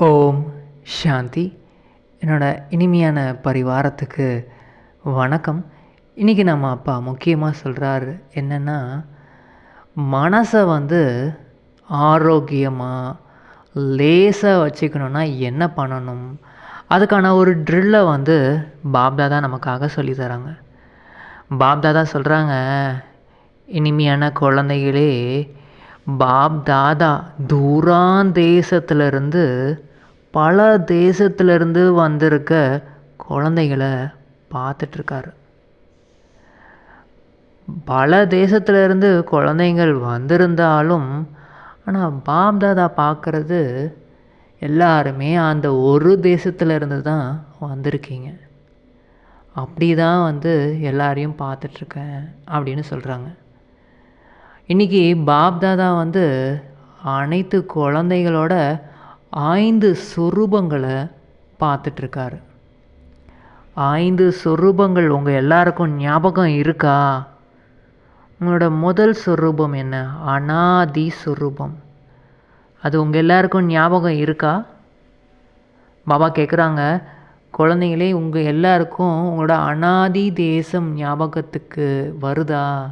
ஓம் சாந்தி. என்னோட இனிமையான பரிவாரத்துக்கு வணக்கம். இன்றைக்கி நம்ம அப்பா முக்கியமாக சொல்கிறாரு என்னென்னா மனசை வந்து ஆரோக்கியமாக லேசாக வச்சுக்கணுன்னா என்ன பண்ணணும்? அதுக்கான ஒரு ட்ரில்லை வந்து பாப்தாதா நமக்காக சொல்லித்தராங்க பாப்தாதா சொல்கிறாங்க இனிமையான குழந்தைகளே பாப் தாதா தூரான் தேசத்திலிருந்து பல தேசத்துலேருந்து வந்திருக்க குழந்தைகளை பார்த்துட்ருக்காரு. பல தேசத்துலேருந்து குழந்தைங்கள் வந்திருந்தாலும் ஆனால் பாப் தாதா பார்க்குறது எல்லாருமே அந்த ஒரு தேசத்துலேருந்து தான் வந்திருக்கீங்க. அப்படி தான் வந்து எல்லாரையும் பார்த்துட்ருக்கேன் அப்படின்னு சொல்கிறாங்க இன்றைக்கி பாப்தாதா வந்து அனைத்து குழந்தைகளோட ஐந்து சொரூபங்களை பார்த்துட்ருக்காரு. ஐந்து சொரூபங்கள் உங்கள் எல்லாருக்கும் ஞாபகம் இருக்கா? உங்களோட முதல் சொரூபம் என்ன? அனாதி சொரூபம். அது உங்கள் எல்லாருக்கும் ஞாபகம் இருக்கா? பாபா கேட்குறாங்க குழந்தைங்களே உங்கள் எல்லாருக்கும் உங்களோட அனாதி தேசம் ஞாபகத்துக்கு வருதா?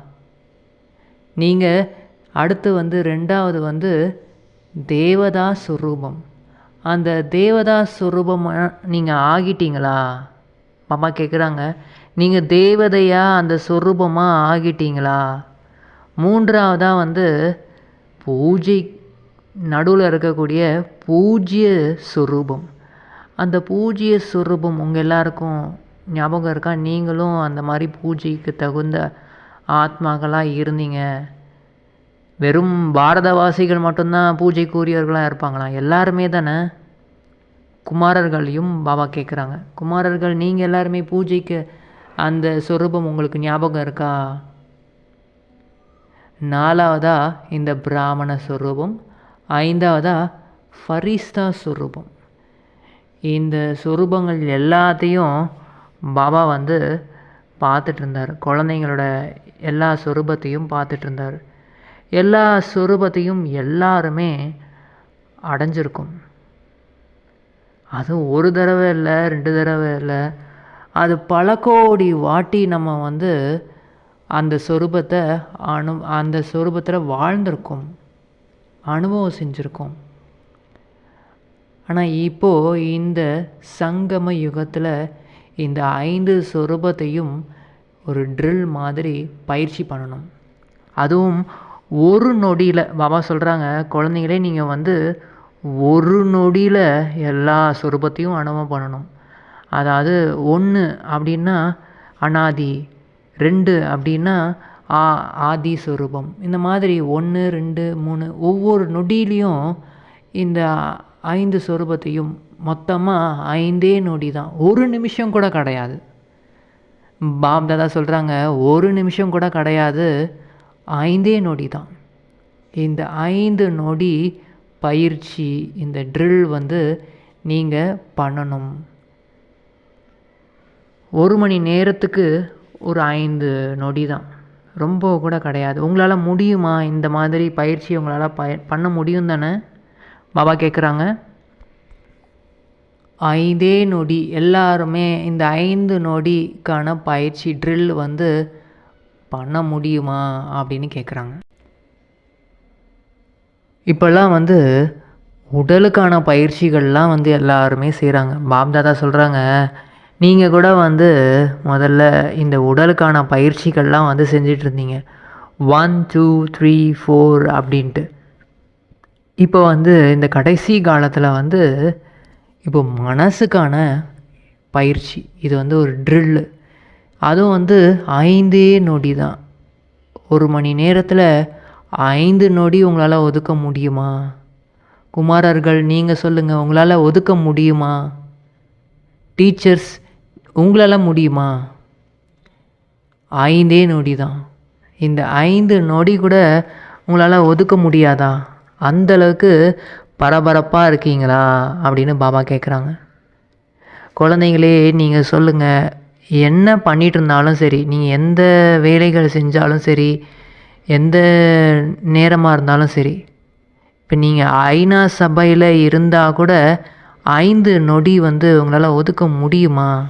நீங்கள் அடுத்து வந்து ரெண்டாவது வந்து தேவதா சுரூபம். அந்த தேவதா சுரூபமாக நீங்கள் ஆகிட்டீங்களா? மாமா கேட்குறாங்க நீங்கள் தேவதையாக அந்த சொரூபமாக ஆகிட்டீங்களா? மூன்றாவதாக வந்து பூஜை நடுவில் இருக்கக்கூடிய பூஜ்ய சுரூபம். அந்த பூஜ்ய சுரூபம் உங்கள் எல்லாருக்கும் ஞாபகம் இருக்கா? நீங்களும் அந்த மாதிரி பூஜைக்கு தகுந்த ஆத்மாக்களாக இருந்தீங்க. வெறும் பாரதவாசிகள் மட்டும்தான் பூஜைக்குரியவர்களாக இருப்பாங்களா? எல்லாருமே தானே? குமாரர்களையும் பாபா கேட்குறாங்க. குமாரர்கள் நீங்கள் எல்லாருமே பூஜைக்கு அந்த சொரூபம் உங்களுக்கு ஞாபகம் இருக்கா? நாலாவதா இந்த பிராமண சொரூபம். ஐந்தாவதா ஃபரிஸ்தா சொரூபம். இந்த சொரூபங்கள் எல்லாத்தையும் பாபா வந்து பார்த்துட்டு இருந்தார் குழந்தைங்களோட எல்லா சொரூபத்தையும் பார்த்துட்டு இருந்தார் எல்லா சொரூபத்தையும் எல்லாருமே அடைஞ்சிருக்கும். அதுவும் ஒரு தடவை இல்லை ரெண்டு தடவை இல்லை. அது பல கோடி வாட்டி நம்ம வந்து அந்த சொரூபத்தை அனு அந்த சொரூபத்தில் வாழ்ந்திருக்கோம். அனுபவம் செஞ்சுருக்கோம். ஆனால் இப்போது இந்த சங்கம யுகத்தில் இந்த ஐந்து சொரூபத்தையும் ஒரு ட்ரில் மாதிரி பயிற்சி பண்ணணும். அதுவும் ஒரு நொடியில் பாபா சொல்கிறாங்க குழந்தைங்களே நீங்கள் வந்து ஒரு நொடியில் எல்லா சொரூபத்தையும் அனுபவம் பண்ணணும். அதாவது ஒன்று அப்படின்னா அனாதி ரெண்டு அப்படின்னா ஆ ஆதி சொரூபம். இந்த மாதிரி ஒன்று ரெண்டு மூணு ஒவ்வொரு நொடியிலையும் இந்த ஐந்து சொரூபத்தையும் மொத்தமாக ஐந்தே நொடி தான். ஒரு நிமிஷம் கூட கிடையாது. பாப் தாதா சொல்கிறாங்க ஒரு நிமிஷம் கூட கிடையாது. ஐந்தே நொடி தான். இந்த ஐந்து நொடி பயிற்சி இந்த ட்ரில் வந்து நீங்கள் பண்ணணும். ஒரு மணி நேரத்துக்கு ஒரு ஐந்து நொடி தான். ரொம்ப கூட கிடையாது. உங்களால் முடியுமா? இந்த மாதிரி பயிற்சி உங்களால் பய பண்ண முடியும் தானே? பாபா கேட்குறாங்க ஐந்தே நொடி. எல்லாருமே இந்த ஐந்து நொடிக்கான பயிற்சி ட்ரில் வந்து பண்ண முடியுமா அப்படின்னு கேட்குறாங்க இப்போல்லாம் வந்து உடலுக்கான பயிற்சிகள்லாம் வந்து எல்லாருமே செய்கிறாங்க பாப்தாதா சொல்கிறாங்க நீங்கள் கூட வந்து முதல்ல இந்த உடலுக்கான பயிற்சிகள்லாம் வந்து செஞ்சிட்ருந்தீங்க. ஒன் டூ த்ரீ ஃபோர் அப்படின்ட்டு. இப்போ வந்து இந்த கடைசி காலத்தில் வந்து இப்போ மனசுக்கான பயிற்சி இது வந்து ஒரு ட்ரில்லு அதுவும் வந்து ஐந்தே நொடி தான். ஒரு மணி நேரத்தில் ஐந்து நொடி உங்களால் ஒதுக்க முடியுமா? குமாரர்கள் நீங்கள் சொல்லுங்கள் உங்களால் ஒதுக்க முடியுமா? டீச்சர்ஸ் உங்களால் முடியுமா? ஐந்தே நொடி தான். இந்த ஐந்து நொடி கூட உங்களால் ஒதுக்க முடியாதா? அந்தளவுக்கு பரபரப்பாக இருக்கீங்களா அப்படின்னு பாபா கேட்குறாங்க குழந்தைங்களே நீங்கள் சொல்லுங்கள் என்ன பண்ணிகிட்டு இருந்தாலும் சரி நீங்கள் எந்த வேலைகள் செஞ்சாலும் சரி எந்த நேரமாக இருந்தாலும் சரி இப்போ நீங்கள் ஐநா சபையில் இருந்தால் கூட ஐந்து நொடி வந்து உங்களால் ஒதுக்க முடியுமா?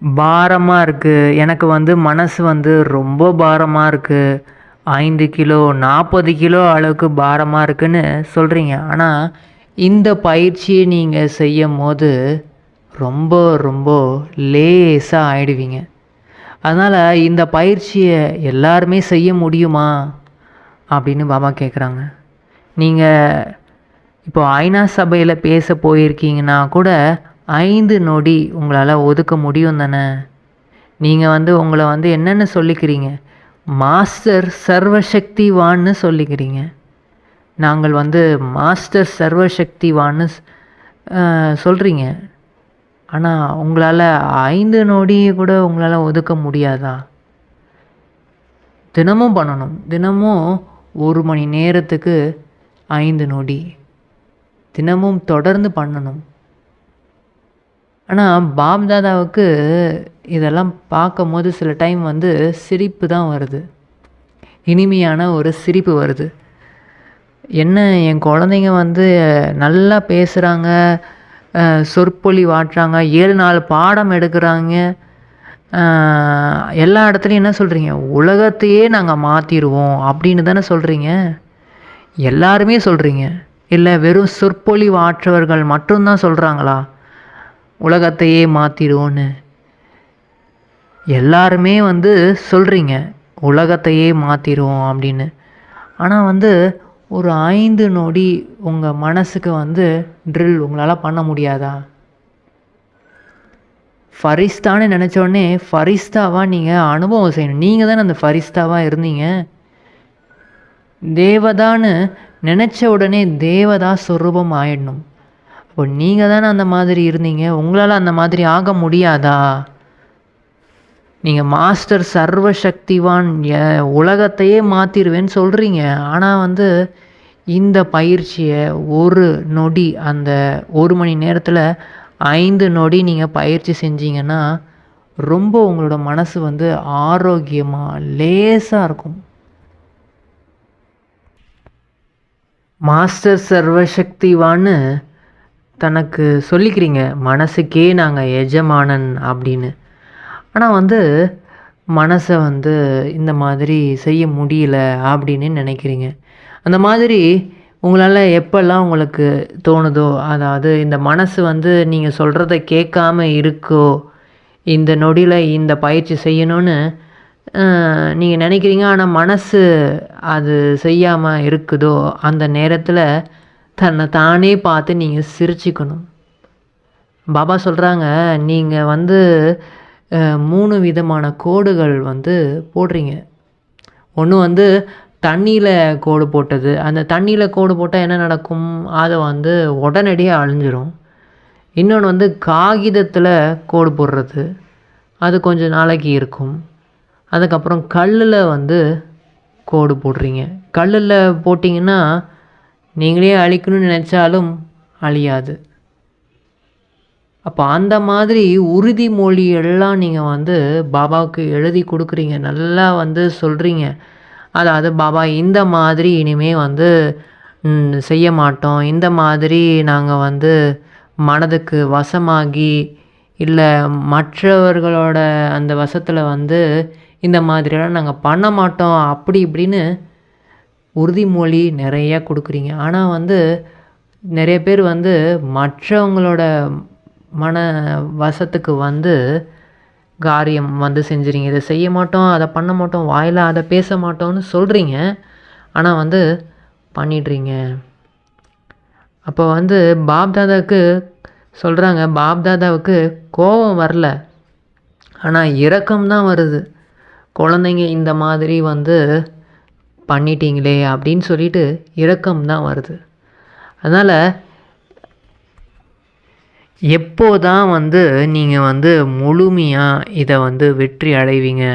பாரமாக இருக்குது எனக்கு வந்து மனசு வந்து ரொம்ப பாரமாக இருக்குது ஐந்து கிலோ நாற்பது கிலோ அளவுக்கு பாரமாக இருக்குன்னு சொல்கிறீங்க ஆனால் இந்த பயிற்சியை நீங்கள் செய்யும் போது ரொம்ப ரொம்ப லேசாக ஆயிடுவீங்க. அதனால் இந்த பயிற்சியை எல்லாருமே செய்ய முடியுமா அப்படின்னு பாபா கேட்குறாங்க நீங்கள் இப்போ ஐநா சபையில் பேச போயிருக்கீங்கன்னா கூட ஐந்து நொடி உங்களால் ஒதுக்க முடியும் தானே? நீங்கள் வந்து உங்களை வந்து என்னென்னு சொல்லிக்கிறீங்க. மாஸ்டர் சர்வசக்திவான்னு சொல்லிக்கிறீங்க. நாங்கள் வந்து மாஸ்டர் சர்வசக்திவான்னு சொல்கிறீங்க ஆனால் உங்களால் ஐந்து நொடியை கூட உங்களால் ஒதுக்க முடியாதா? தினமும் பண்ணணும். தினமும் ஒரு மணி நேரத்துக்கு ஐந்து நொடி. தினமும் தொடர்ந்து பண்ணணும். ஆனால் பாப் தாதாவுக்கு இதெல்லாம் பார்க்கும்போது சில டைம் வந்து சிரிப்பு தான் வருது. இனிமையான ஒரு சிரிப்பு வருது. என்ன என் குழந்தைங்க வந்து நல்லா பேசுகிறாங்க சொற்பொழி வாட்டுறாங்க ஏழு நாலு பாடம் எடுக்கிறாங்க. எல்லா இடத்துலையும் என்ன சொல்கிறீங்க உலகத்தையே நாங்கள் மாற்றிடுவோம் அப்படின்னு தானே சொல்கிறீங்க எல்லாருமே சொல்கிறீங்க இல்லை வெறும் சொற்பொழி வாற்றவர்கள் மட்டும்தான் சொல்கிறாங்களா உலகத்தையே மாற்றிடுவோன்னு எல்லாருமே வந்து சொல்கிறீங்க உலகத்தையே மாற்றிடுவோம் அப்படின்னு. ஆனால் வந்து ஒரு ஐந்து நொடி உங்கள் மனசுக்கு வந்து ட்ரில் உங்களால் பண்ண முடியாதா? ஃபரிஸ்தான்னு நினச்சோடனே ஃபரிஸ்தாவாக நீங்கள் அனுபவம் செய்யணும். நீங்கள் தானே அந்த ஃபரிஸ்தாவாக இருந்தீங்க. தேவதான்னு நினச்ச உடனே தேவதா சொரூபம் ஆயிடணும். இப்போ நீங்கள் தானே அந்த மாதிரி இருந்தீங்க? உங்களால் அந்த மாதிரி ஆக முடியாதா? நீங்கள் மாஸ்டர் சர்வசக்திவான் உலகத்தையே மாற்றிடுவேன்னு சொல்கிறீங்க ஆனால் வந்து இந்த பயிற்சியை ஒரு நொடி அந்த ஒரு மணி நேரத்தில் ஐந்து நொடி நீங்கள் பயிற்சி செஞ்சீங்கன்னா ரொம்ப உங்களோட மனசு வந்து ஆரோக்கியமாக லேசாக இருக்கும். மாஸ்டர் சர்வசக்திவான்னு தனக்கு சொல்லிக்கிறீங்க மனசுக்கே நாங்கள் எஜமானன் அப்படின்னு. ஆனால் வந்து மனசை வந்து இந்த மாதிரி செய்ய முடியல அப்படின்னு நினைக்கிறீங்க. அந்த மாதிரி உங்களால் எப்போல்லாம் உங்களுக்கு தோணுதோ அதாவது இந்த மனசு வந்து நீங்கள் சொல்கிறத கேட்காம இருக்கோ இந்த நொடியில் இந்த பயிற்சி செய்யணும்னு நீங்கள் நினைக்கிறீங்க ஆனால் மனசு அது செய்யாமல் இருக்குதோ அந்த நேரத்தில் தன்னை தானே பார்த்து நீங்கள் சிரிச்சுக்கணும். பாபா சொல்கிறாங்க நீங்கள் வந்து மூணு விதமான கோடுகள் வந்து போடுறீங்க. ஒன்று வந்து தண்ணியில் கோடு போட்டது. அந்த தண்ணியில் கோடு போட்டால் என்ன நடக்கும்? அதை வந்து உடனடியாக அழிஞ்சிரும். இன்னொன்று வந்து காகிதத்தில் கோடு போடுறது. அது கொஞ்சம் நாளைக்கு இருக்கும். அதுக்கப்புறம் கல்லில் வந்து கோடு போடுறீங்க. கல்லில் போட்டிங்கன்னா நீங்களே அழிக்கணும்னு நினச்சாலும் அழியாது. அப்போ அந்த மாதிரி உறுதிமொழி எல்லாம் நீங்கள் வந்து பாபாவுக்கு எழுதி கொடுக்குறீங்க. நல்லா வந்து சொல்கிறீங்க அதாவது பாபா இந்த மாதிரி இனிமேல் வந்து செய்ய மாட்டோம். இந்த மாதிரி நாங்கள் வந்து மனதுக்கு வசமாகி இல்லை மற்றவர்களோட அந்த வசத்தில் வந்து இந்த மாதிரியெல்லாம் நாங்கள் பண்ண மாட்டோம். அப்படி இப்படின்னு உறுதிமொழி நிறையா கொடுக்குறீங்க. ஆனால் வந்து நிறைய பேர் வந்து மற்றவங்களோட மன வசத்துக்கு வந்து காரியம் வந்து செஞ்சுறீங்க. இதை செய்ய மாட்டோம் அதை பண்ண மாட்டோம் வாயில் அதை பேச மாட்டோம்னு சொல்கிறீங்க ஆனால் வந்து பண்ணிடுறீங்க. அப்போ வந்து பாப்தாதாவுக்கு சொல்கிறாங்க பாப்தாதாவுக்கு கோபம் வரல. ஆனால் இரக்கம் தான் வருது. குழந்தைங்க இந்த மாதிரி வந்து பண்ணிட்டீங்களே அப்படின்னு சொல்லிட்டு இரக்கம் தான் வருது. அதனால் எப்போ தான் வந்து நீங்கள் வந்து முழுமையாக இதை வந்து வெற்றி அடைவீங்க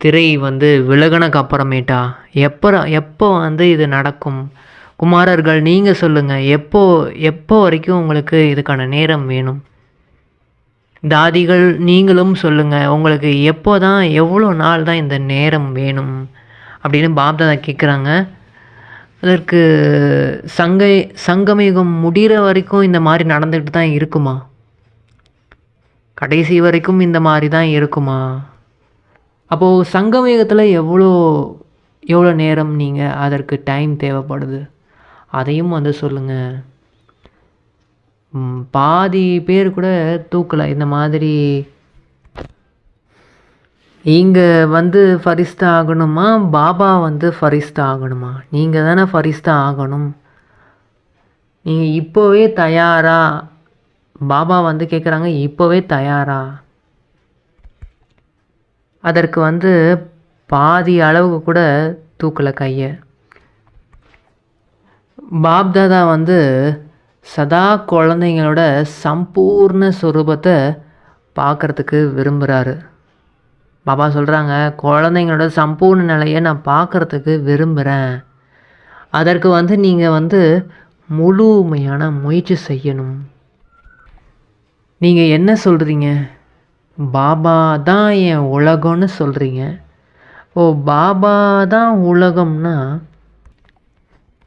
திரை வந்து விலகனக்கு அப்புறமேட்டா எப்போ எப்போ வந்து இது நடக்கும்? குமாரர்கள் நீங்கள் சொல்லுங்கள் எப்போ எப்போ வரைக்கும் உங்களுக்கு இதுக்கான நேரம் வேணும்? தாதிகள் நீங்களும் சொல்லுங்கள் உங்களுக்கு எப்போ தான் எவ்வளோ நாள் தான் இந்த நேரம் வேணும்? அப்படின்னு பாப்தாதா கேட்குறாங்க அதற்கு சங்க சங்கமயுகம் முடிகிற வரைக்கும் இந்த மாதிரி நடந்துக்கிட்டு தான் இருக்குமா? கடைசி வரைக்கும் இந்த மாதிரி தான் இருக்குமா? அப்போது சங்கமயுகத்தில் எவ்வளோ எவ்வளோ நேரம் நீங்கள் அதற்கு டைம் தேவைப்படுது? அதையும் வந்து சொல்லுங்கள் பாதி பேர் கூட தூக்கலை. இந்த மாதிரி இங்கே வந்து ஃபரிஸ்தா ஆகணுமா? பாபா வந்து ஃபரிஸ்தா ஆகணுமா? நீங்கள் தானே ஃபரிஸ்தா ஆகணும். நீங்கள் இப்போவே தயாரா? பாபா வந்து கேட்குறாங்க இப்போவே தயாரா? அதற்கு வந்து பாதி அளவுக்கு கூட தூக்கலை கையை. பாப்தாதா வந்து சதா குழந்தைங்களோட சம்பூர்ண சுரூபத்தை பார்க்கறதுக்கு விரும்புகிறாரு பாபா சொல்கிறாங்க குழந்தைங்களோட சம்பூர்ண நிலையை நான் பார்க்கறதுக்கு விரும்புகிறேன் அதற்கு வந்து நீங்கள் வந்து முழுமையான முயற்சி செய்யணும். நீங்கள் என்ன சொல்கிறீங்க பாபா தான் என் உலகம்னு சொல்கிறீங்க ஓ பாபா தான் உலகம்னா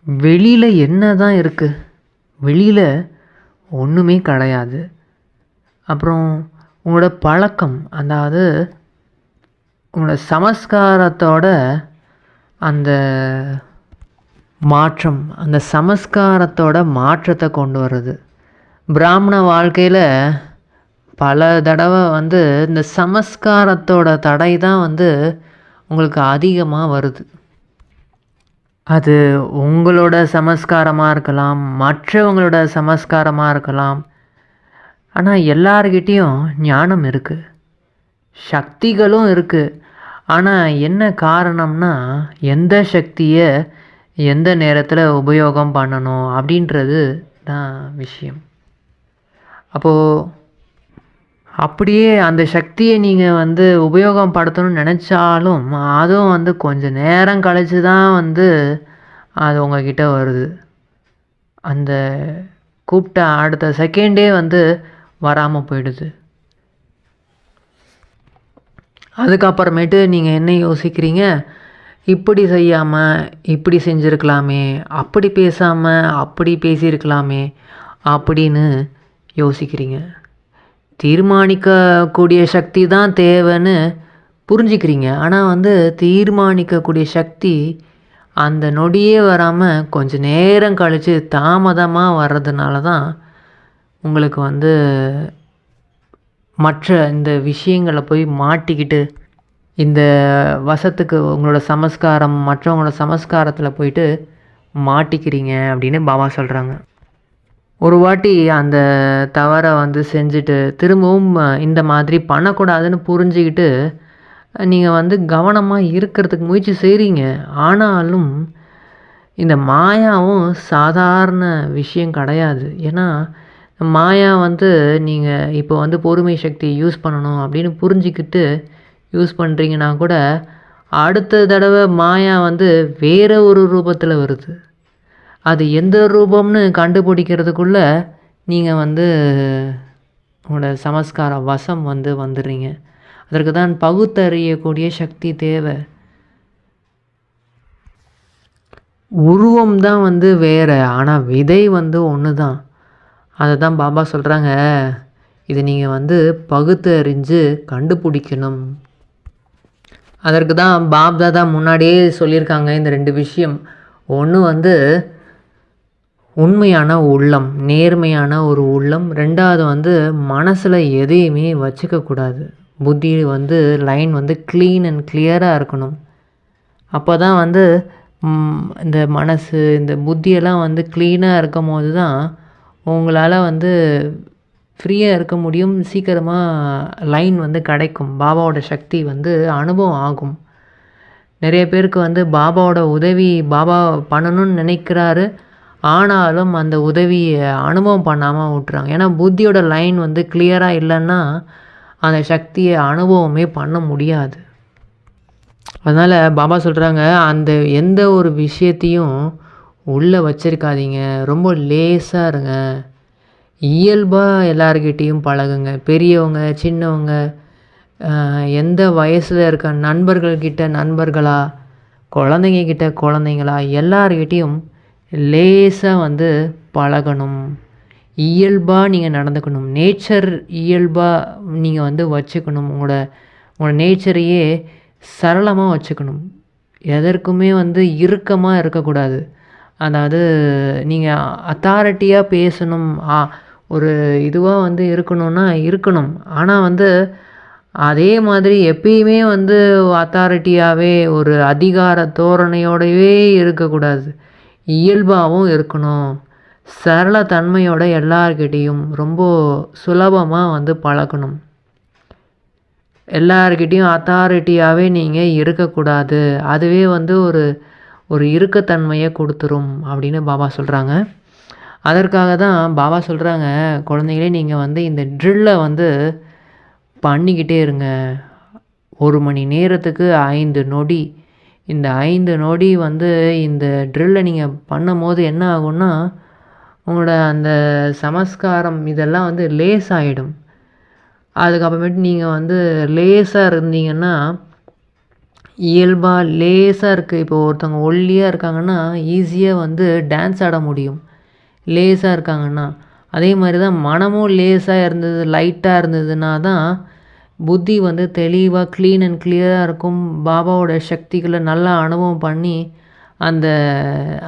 வெளியில் என்ன தான் இருக்குது வெளியில் ஒன்றுமே கிடையாது. அப்புறம் உங்களோட பழக்கம் அதாவது உங்களோட சமஸ்காரத்தோட அந்த மாற்றம் அந்த சமஸ்காரத்தோட மாற்றத்தை கொண்டு வர்றது. பிராமண வாழ்க்கையில் பல தடவை வந்து இந்த சமஸ்காரத்தோட தடை தான் வந்து உங்களுக்கு அதிகமாக வருது. அது உங்களோட சமஸ்காரமாக இருக்கலாம் மற்றவங்களோட சமஸ்காரமாக இருக்கலாம். ஆனால் எல்லார்கிட்டேயும் ஞானம் இருக்குது சக்திகளும் இருக்குது ஆனால் என்ன காரணம்னா எந்த சக்தியை எந்த நேரத்தில் உபயோகம் பண்ணணும் அப்படின்றது தான் விஷயம். அப்போது அப்படியே அந்த சக்தியை நீங்கள் வந்து உபயோகம் படுத்தணும்னு நினச்சாலும் அதுவும் வந்து கொஞ்சம் நேரம் கழித்து தான் வந்து அது உங்ககிட்ட வருது. அந்த கூப்பிட்ட அடுத்த செகண்டே வந்து வராமல் போயிடுது. அதுக்கப்புறமேட்டு நீங்கள் என்ன யோசிக்கிறீங்க? இப்படி செய்யாமல் இப்படி செஞ்சுருக்கலாமே அப்படி பேசாமல் அப்படி பேசியிருக்கலாமே அப்படின்னு யோசிக்கிறீங்க. தீர்மானிக்கக்கூடிய சக்தி தான் தேவைன்னு புரிஞ்சுக்கிறீங்க. ஆனால் வந்து தீர்மானிக்கக்கூடிய சக்தி அந்த நொடியே வராமல் கொஞ்ச நேரம் கழித்து தாமதமாக வர்றதுனால தான் உங்களுக்கு வந்து மற்ற இந்த விஷயங்களை போய் மாட்டிக்கிட்டு இந்த வசத்துக்கு உங்களோட சமஸ்காரம் மற்றவங்களோட சமஸ்காரத்தில் போயிட்டு மாட்டிக்கிறீங்க அப்படின்னு பாபா சொல்கிறாங்க ஒரு வாட்டி அந்த தவறை வந்து செஞ்சுட்டு திரும்பவும் இந்த மாதிரி பண்ணக்கூடாதுன்னு புரிஞ்சுக்கிட்டு நீங்கள் வந்து கவனமாக இருக்கிறதுக்கு முயற்சி செய்கிறீங்க ஆனாலும் இந்த மாயாவும் சாதாரண விஷயம் கிடையாது. ஏன்னா மாயா வந்து நீங்கள் இப்போ வந்து பொறுமை சக்தி யூஸ் பண்ணணும் அப்படின்னு புரிஞ்சுக்கிட்டு யூஸ் பண்ணுறீங்கன்னா கூட அடுத்த தடவை மாயா வந்து வேறு ஒரு ரூபத்தில் வருது. அது எந்த ரூபம்னு கண்டுபிடிக்கிறதுக்குள்ளே நீங்கள் வந்து உங்களோட சமஸ்கார வசம் வந்து வந்துடுறீங்க. அதற்கு தான் பகுத்தறியக்கூடிய சக்தி தேவை. உருவம் தான் வந்து வேறு ஆனால் விதை வந்து ஒன்று தான் அதை தான் பாபா சொல்கிறாங்க இது நீங்கள் வந்து பகுத்து அறிஞ்சு கண்டுபிடிக்கணும். அதற்கு தான் பாப்தாதா முன்னாடியே சொல்லியிருக்காங்க இந்த ரெண்டு விஷயம். ஒன்று வந்து உண்மையான உள்ளம் நேர்மையான ஒரு உள்ளம். ரெண்டாவது வந்து மனசில் எதையுமே வச்சுக்கக்கூடாது புத்தி வந்து லைன் வந்து க்ளீன் அண்ட் கிளியராக இருக்கணும். அப்போ தான் வந்து இந்த மனசு இந்த புத்தியெல்லாம் வந்து க்ளீனாக இருக்கும் போது தான் உங்களால் வந்து ஃப்ரீயாக இருக்க முடியும். சீக்கிரமாக லைன் வந்து கிடைக்கும். பாபாவோட சக்தி வந்து அனுபவம் ஆகும். நிறைய பேருக்கு வந்து பாபாவோட உதவி பாபா பண்ணணும்னு நினைக்கிறாரு. ஆனாலும் அந்த உதவியை அனுபவம் பண்ணாமல் விட்டுறாங்க. ஏன்னா புத்தியோட லைன் வந்து கிளியராக இல்லைன்னா அந்த சக்தியை அனுபவமே பண்ண முடியாது. அதனால் பாபா சொல்கிறாங்க அந்த எந்த ஒரு விஷயத்தையும் உள்ளே வச்சிருக்காதீங்க. ரொம்ப லேசாக இருங்க. இயல்பாக எல்லார்கிட்டேயும் பழகுங்க. பெரியவங்க சின்னவங்க எந்த வயசில் இருக்க நண்பர்கள்கிட்ட நண்பர்களா குழந்தைங்கக்கிட்ட குழந்தைங்களா எல்லார்கிட்டேயும் லேசாக வந்து பழகணும். இயல்பாக நீங்கள் நடந்துக்கணும். நேச்சர் இயல்பாக நீங்கள் வந்து வச்சுக்கணும். உங்களோட உங்களோட நேச்சரையே சரளமாக வச்சுக்கணும். எதற்குமே வந்து இறுக்கமாக இருக்கக்கூடாது. அதாவது நீங்கள் அத்தாரிட்டியாக பேசணும். ஆ ஒரு இதுவாக வந்து இருக்கணும்னா இருக்கணும். ஆனால் வந்து அதே மாதிரி எப்பயுமே வந்து அத்தாரிட்டியாகவே ஒரு அதிகார தோரணையோடவே இருக்கக்கூடாது. இயல்பாகவும் இருக்கணும். சரளத்தன்மையோட எல்லார்கிட்டேயும் ரொம்ப சுலபமாக வந்து பழகணும். எல்லார்கிட்டேயும் அத்தாரிட்டியாகவே நீங்கள் இருக்கக்கூடாது. அதுவே வந்து ஒரு ஒரு இறுக்கத்தன்மையை கொடுத்துரும் அப்படின்னு பாபா சொல்கிறாங்க அதற்காக தான் பாபா சொல்கிறாங்க குழந்தைங்களே நீங்கள் வந்து இந்த ட்ரில்லை வந்து பண்ணிக்கிட்டே இருங்க. ஒரு மணி நேரத்துக்கு ஐந்து நொடி. இந்த ஐந்து நொடி வந்து இந்த ட்ரில்லை நீங்கள் பண்ணும் போது என்ன ஆகும்னா உங்களோட அந்த சமஸ்காரம் இதெல்லாம் வந்து லேஸ் ஆகிடும் அதுக்கப்புறமேட்டு நீங்கள் வந்து லேஸாக இருந்தீங்கன்னா இயல்பாக லேசாக இருக்குது இப்போ ஒருத்தவங்க ஒல்லியாக இருக்காங்கன்னா ஈஸியாக வந்து டான்ஸ் ஆட முடியும். லேசாக இருக்காங்கன்னா. அதே மாதிரி தான் மனமும் லேசாக இருந்தது லைட்டாக இருந்ததுன்னா தான் புத்தி வந்து தெளிவாக க்ளீன் அண்ட் கிளியராக இருக்கும். பாபாவோட சக்திகளை நல்லா அனுபவம் பண்ணி அந்த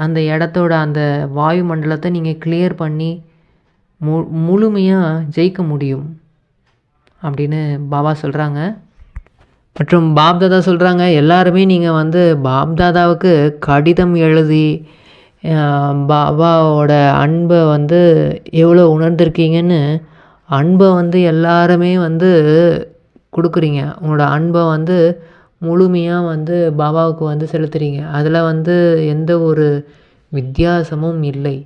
அந்த இடத்தோட அந்த வாயு மண்டலத்தை நீங்கள் கிளியர் பண்ணி மு முழுமையாக ஜெயிக்க முடியும். அப்படின்னு பாபா சொல்கிறாங்க மற்றும் பாப்தாதா சொல்கிறாங்க எல்லாருமே நீங்கள் வந்து பாப்தாதாவுக்கு கடிதம் எழுதி பாபாவோட அன்பை வந்து எவ்வளோ உணர்ந்திருக்கீங்கன்னு அன்பை வந்து எல்லாருமே வந்து கொடுக்குறீங்க. உங்களோட அன்பை வந்து முழுமையாக வந்து பாபாவுக்கு வந்து செலுத்துகிறீங்க அதில் வந்து எந்த ஒரு வித்தியாசமும் இல்லை.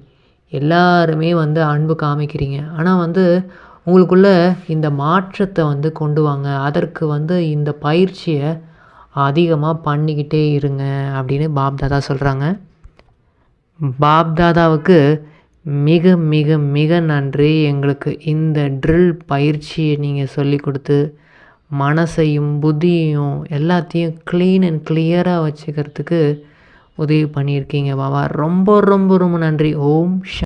எல்லாருமே வந்து அன்பு காமிக்கிறீங்க. ஆனால் வந்து உங்களுக்குள்ள இந்த மாற்றத்தை வந்து கொண்டு வாங்க. அதற்கு வந்து இந்த பயிற்சியை அதிகமாக பண்ணிக்கிட்டே இருங்க அப்படின்னு பாப்தாதா சொல்கிறாங்க பாப்தாதாவுக்கு மிக மிக மிக நன்றி. எங்களுக்கு இந்த ட்ரில் பயிற்சியை நீங்கள் சொல்லி கொடுத்து மனசையும் புத்தியையும் எல்லாத்தையும் க்ளீன் அண்ட் கிளியராக வச்சுக்கிறதுக்கு உதவி பண்ணியிருக்கீங்க பாபா. ரொம்ப ரொம்ப ரொம்ப நன்றி. ஓம் ஷா